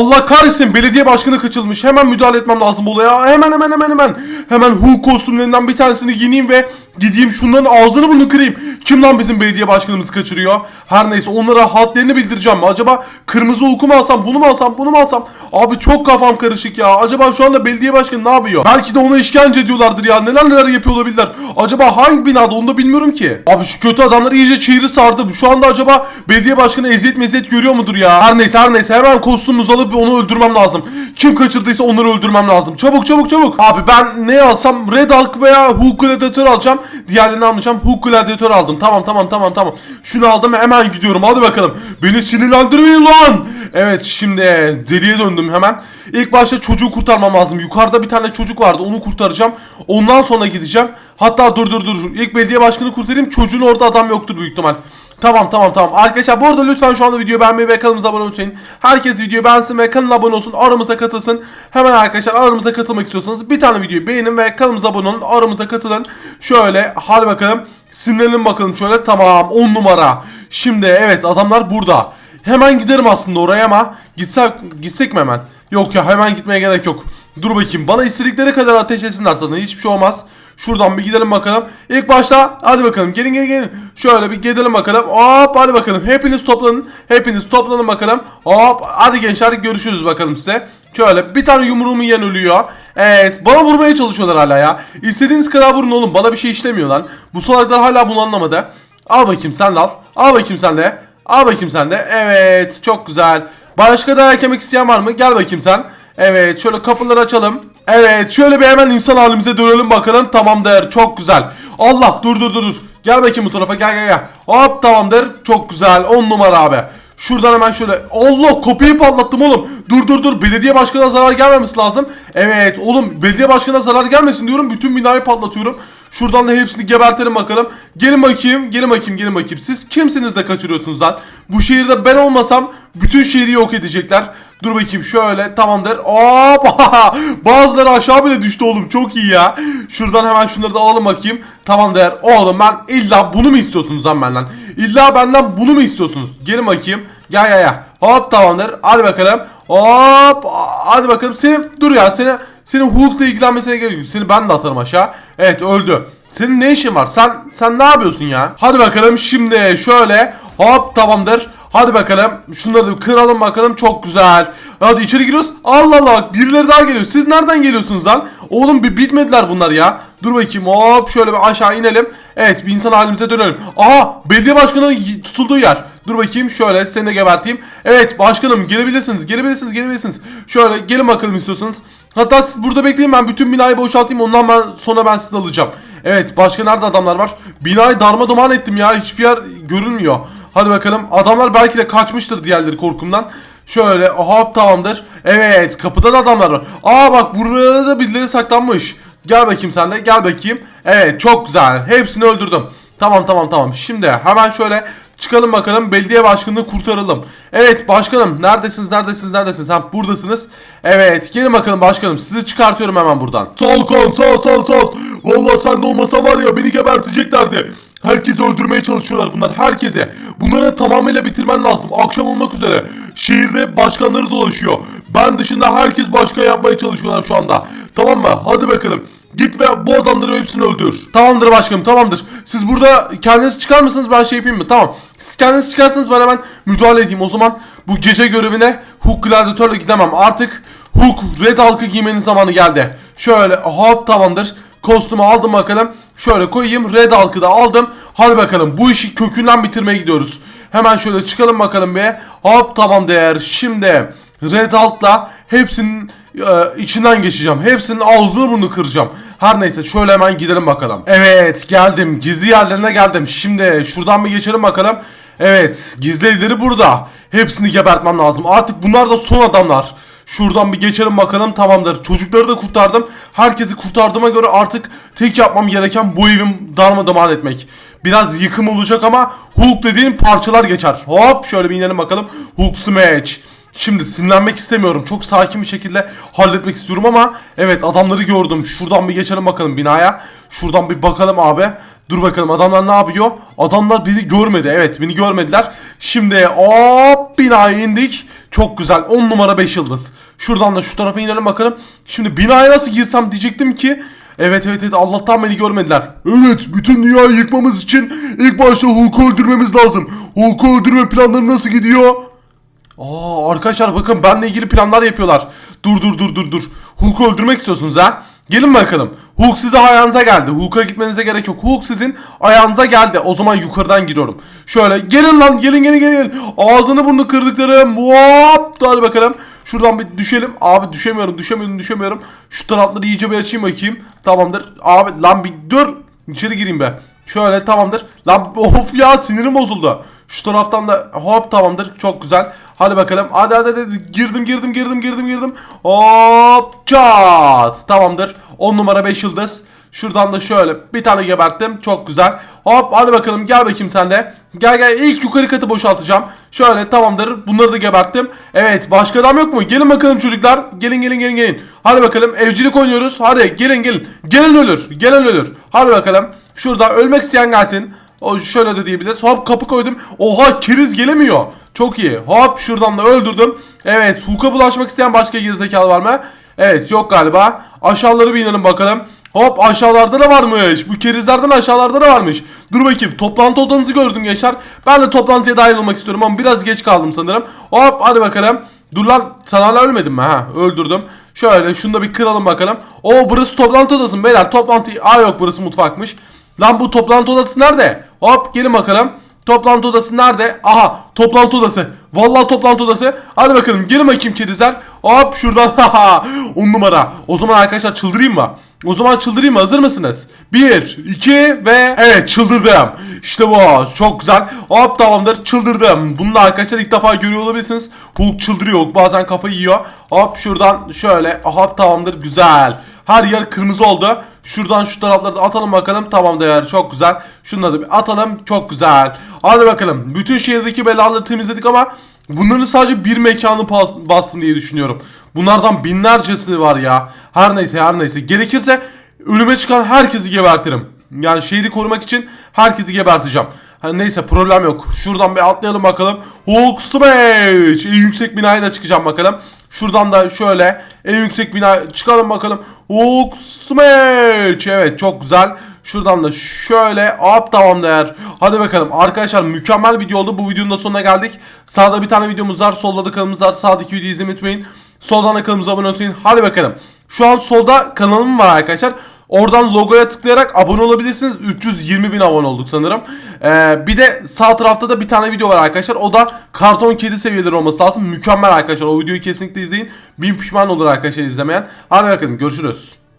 Allah kahretsin belediye başkanı kaçılmış. Hemen müdahale etmem lazım olaya. Hemen hemen hemen hemen. Hemen Hulk kostümlerinden bir tanesini giyineyim ve gideyim şunların ağzını burnunu kırayım. Kim lan bizim belediye başkanımızı kaçırıyor? Her neyse onlara hadlerini bildireceğim. Acaba kırmızı Hulk'u mu alsam bunu mu alsam bunu mu alsam? Abi çok kafam karışık ya. Acaba şu anda belediye başkanı ne yapıyor? Belki de ona işkence ediyorlardır ya. Neler neler yapıyor olabilirler. Acaba hangi binada onu da bilmiyorum ki. Abi şu kötü adamlar iyice çığırı sardı. Şu anda acaba belediye başkanı eziyet meziyet görüyor mudur ya? Her neyse her neyse hemen kostümümüzü alıp onu öldürmem lazım. Kim kaçırdıysa onları öldürmem lazım. Çabuk çabuk çabuk. Abi ben ne alsam Red Hulk veya Hulk Gladiator alacağım. Diğerlerini almayacağım. Hulk Gladiator aldım. Tamam tamam tamam tamam. Şunu aldım hemen gidiyorum. Hadi bakalım. Beni sinirlendirmeyin lan. Evet şimdi deliye döndüm hemen. İlk başta çocuğu kurtarmam lazım. Yukarıda bir tane çocuk vardı. Onu kurtaracağım. Ondan sonra gideceğim. Hatta dur dur dur. İlk belediye başkanı kurtarayım. Çocuğun orada adam yoktur büyük ihtimal. Tamam tamam tamam. Arkadaşlar bu arada lütfen şu anda videoyu beğenmeyi ve kanalımıza abone olmayı. Herkes videoyu beğensin ve kanala abone olsun. Aramıza katılsın. Hemen arkadaşlar aramıza katılmak istiyorsanız bir tane videoyu beğenin ve kanalımıza abone olun. Aramıza katılın. Şöyle hadi bakalım. Sinirlenin bakalım şöyle. Tamam 10 numara. Şimdi evet adamlar burada. Hemen giderim aslında oraya ama gitsek, gitsek mi hemen? Yok ya hemen gitmeye gerek yok. Dur bakayım bana istedikleri kadar ateş etsinler zaten hiçbir şey olmaz. Şuradan bir gidelim bakalım. İlk başta hadi bakalım gelin gelin gelin. Şöyle bir gidelim bakalım. Hop hadi bakalım. Hepiniz toplanın. Hepiniz toplanın bakalım. Hop hadi gençler görüşürüz bakalım size. Şöyle bir tane yumruğumu yiyen ölüyor. Evet bana vurmaya çalışıyorlar hala ya. İstediğiniz kadar vurun oğlum bana bir şey işlemiyor lan. Bu salaklar hala bunu anlamadı. Al bakayım sen de al. Al bakayım sen de. Al bakayım sen de. Evet çok güzel. Başka dayak yemek isteyen var mı? Gel bakayım sen. Evet şöyle kapıları açalım. Evet şöyle bir hemen insan halimize dönelim bakalım. Tamamdır çok güzel. Allah dur dur dur dur. Gel bakayım bu tarafa gel gel gel. Hop tamamdır çok güzel 10 numara abi. Şuradan hemen şöyle Allah kapıyı patlattım oğlum. Dur dur dur belediye başkanına zarar gelmemesi lazım. Evet oğlum belediye başkanına zarar gelmesin diyorum. Bütün binayı patlatıyorum. Şuradan da hepsini gebertelim bakalım. Gelin bakayım, gelin bakayım, gelin bakayım. Siz kimsiniz de kaçırıyorsunuz lan? Bu şehirde ben olmasam bütün şehri yok edecekler. Dur bakayım şöyle tamamdır. Hop! Bazıları aşağı bile düştü oğlum. Çok iyi ya. Şuradan hemen şunları da alalım bakayım. Tamamdır. Oğlum ben illa bunu mu istiyorsunuz lan benden? İlla benden bunu mu istiyorsunuz? Gelin bakayım. Gel gel gel. Hop tamamdır. Hadi bakalım. Hop. Hadi bakalım. Senin dur ya. Seni senin Hulk'la ilgilenmesine gerek yok. Seni ben de atarım aşağı. Evet öldü. Senin ne işin var? Sen sen ne yapıyorsun ya? Hadi bakalım şimdi şöyle. Hop tamamdır. Hadi bakalım. Şunları da kıralım bakalım. Çok güzel. Hadi içeri giriyoruz. Allah Allah birileri daha geliyor. Siz nereden geliyorsunuz lan? Oğlum bir bitmediler bunlar ya. Dur bakayım hop şöyle bir aşağı inelim. Evet bir insan halimize dönelim. Aha belediye başkanının tutulduğu yer. Dur bakayım şöyle seni de geberteyim. Evet başkanım gelebilirsiniz gelebilirsiniz gelebilirsiniz. Şöyle gelin bakalım istiyorsanız. Hatta siz burada bekleyin ben bütün binayı boşaltayım ondan ben sonra ben sizi alacağım. Evet başka nerede adamlar var? Binayı darmadağın ettim ya hiçbir yer görünmüyor. Hadi bakalım adamlar belki de kaçmıştır diğerleri korkumdan. Şöyle hop tamamdır. Evet kapıda da adamlar var. Aa bak burada da birileri saklanmış. Gel bakayım sen de gel bakayım. Evet çok güzel hepsini öldürdüm. Tamam tamam tamam şimdi hemen şöyle çıkalım bakalım belediye başkanını kurtaralım. Evet başkanım neredesiniz neredesiniz neredesiniz? Ha buradasınız. Evet gelin bakalım başkanım sizi çıkartıyorum hemen buradan. Sol kol sol sol sol. Vallahi sen de olmasa var ya beni geberteceklerdi. Herkesi öldürmeye çalışıyorlar bunlar herkese. Bunları tamamıyla bitirmen lazım. Akşam olmak üzere. Şehirde başkanları dolaşıyor. Ben dışında herkes başkan yapmaya çalışıyorlar şu anda. Tamam mı? Hadi bakalım. Git ve bu adamları hepsini öldür. Tamamdır başkanım tamamdır. Siz burada kendiniz çıkar mısınız ben şey yapayım mı? Tamam. Siz kendiniz çıkarsanız ben hemen müdahale edeyim. O zaman bu gece görevine Hook Gladiator'la gidemem. Artık Hook Red Hulk'ı giymenin zamanı geldi. Şöyle hop tamamdır. Kostümü aldım bakalım. Şöyle koyayım. Red Hulk'ı da aldım. Hadi bakalım bu işi kökünden bitirmeye gidiyoruz. Hemen şöyle çıkalım bakalım bir. Hop tamam değer. Şimdi Red Hulk'la hepsinin e, içinden geçeceğim. Hepsinin ağzını burnunu kıracağım. Her neyse şöyle hemen gidelim bakalım. Evet geldim. Gizli yerlerine geldim. Şimdi şuradan bir geçelim bakalım. Evet gizli evleri burada. Hepsini gebertmem lazım. Artık bunlar da son adamlar. Şuradan bir geçelim bakalım tamamdır. Çocukları da kurtardım. Herkesi kurtardığıma göre artık tek yapmam gereken bu evim darmadağın etmek. Biraz yıkım olacak ama Hulk dediğin parçalar geçer. Hop şöyle bir inelim bakalım. Hulk smash. Şimdi sinirlenmek istemiyorum. Çok sakin bir şekilde halletmek istiyorum ama evet adamları gördüm. Şuradan bir geçelim bakalım binaya. Şuradan bir bakalım abi. Dur bakalım adamlar ne yapıyor? Adamlar bizi görmedi. Evet beni görmediler. Şimdi hop binaya indik. Çok güzel. 10 numara 5 yıldız. Şuradan da şu tarafa inelim bakalım. Şimdi binaya nasıl girsem diyecektim ki. Evet evet evet Allah'tan beni görmediler. Evet bütün dünyayı yıkmamız için ilk başta Hulk'u öldürmemiz lazım. Hulk'u öldürme planları nasıl gidiyor? Aa arkadaşlar bakın benle ilgili planlar yapıyorlar. Dur dur dur dur dur. Hulk'u öldürmek istiyorsunuz ha? Gelin bakalım. Hulk size ayağınıza geldi. Hulk'a gitmenize gerek yok. Hulk sizin ayağınıza geldi. O zaman yukarıdan giriyorum. Şöyle gelin lan gelin gelin gelin. Ağzını burnunu kırdıklarım. Hop. Hadi bakalım. Şuradan bir düşelim. Abi düşemiyorum düşemiyorum düşemiyorum. Şu tarafları iyice bir açayım bakayım. Tamamdır. Abi lan bir dur. İçeri gireyim be. Şöyle tamamdır. Lan of ya sinirim bozuldu. Şu taraftan da hop tamamdır. Çok güzel. Hadi bakalım. Hadi hadi hadi. Girdim girdim girdim girdim girdim. Hop çat. Tamamdır. 10 numara 5 yıldız. Şuradan da şöyle bir tane geberttim. Çok güzel. Hop hadi bakalım gel bakayım sen de. Gel gel ilk yukarı katı boşaltacağım. Şöyle tamamdır. Bunları da geberttim. Evet başka adam yok mu? Gelin bakalım çocuklar. Gelin gelin gelin gelin. Hadi bakalım evcilik oynuyoruz. Hadi gelin gelin. Gelen ölür. Gelen ölür. Hadi bakalım. Şurada ölmek isteyen gelsin. O şöyle de diyebiliriz. Hop kapı koydum. Oha keriz gelemiyor. Çok iyi. Hop şuradan da öldürdüm. Evet Hulk'a bulaşmak isteyen başka gerizekalı var mı? Evet yok galiba. Aşağıları bir inelim bakalım. Hop aşağılarda da varmış. Bu kerizlerden aşağılarda da varmış. Dur bakayım. Toplantı odanızı gördüm gençler. Ben de toplantıya dahil olmak istiyorum ama biraz geç kaldım sanırım. Hop hadi bakalım. Dur lan sen hala ölmedin mi? Ha öldürdüm. Şöyle şunu da bir kıralım bakalım. Oo burası toplantı odası beyler? Toplantı... Aa yok burası mutfakmış. Lan bu toplantı odası nerede? Hop gelin bakalım. Toplantı odası nerede? Aha toplantı odası. Vallahi toplantı odası. Hadi bakalım gelin bakayım kerizler. Hop şuradan. On numara. O zaman arkadaşlar çıldırayım mı? O zaman çıldırayım? Hazır mısınız? 1, 2 ve evet çıldırdım. İşte bu. Çok güzel. Hop tamamdır. Çıldırdım. Bunu da arkadaşlar ilk defa görüyor olabilirsiniz. Hulk çıldırıyor. Bazen kafayı yiyor. Hop şuradan şöyle. Hop tamamdır. Güzel. Her yer kırmızı oldu. Şuradan şu tarafları da atalım bakalım. Tamam değer çok güzel. Şunları da bir atalım. Çok güzel. Hadi bakalım. Bütün şehirdeki belaları temizledik ama bunların sadece bir mekanı bas- bastım diye düşünüyorum. Bunlardan binlercesi var ya. Her neyse her neyse. Gerekirse ölüme çıkan herkesi gebertirim. Yani şehri korumak için herkesi geberteceğim. Ha, neyse problem yok. Şuradan bir atlayalım bakalım. Hulk Smash! En yüksek binaya da çıkacağım bakalım. Şuradan da şöyle en yüksek bina çıkalım bakalım. Hulk Smash! Evet çok güzel. Şuradan da şöyle hop tamam değer. Hadi bakalım arkadaşlar mükemmel video oldu. Bu videonun da sonuna geldik. Sağda bir tane videomuz var. Solda da kanalımız var. Sağdaki videoyu izlemeyi unutmayın. Soldan da kanalımıza abone olmayı Hadi bakalım. Şu an solda kanalım var arkadaşlar. Oradan logoya tıklayarak abone olabilirsiniz. 320 bin abone olduk sanırım. Ee, bir de sağ tarafta da bir tane video var arkadaşlar. O da karton kedi seviyeleri olması lazım. Mükemmel arkadaşlar. O videoyu kesinlikle izleyin. Bin pişman olur arkadaşlar izlemeyen. Hadi bakalım görüşürüz.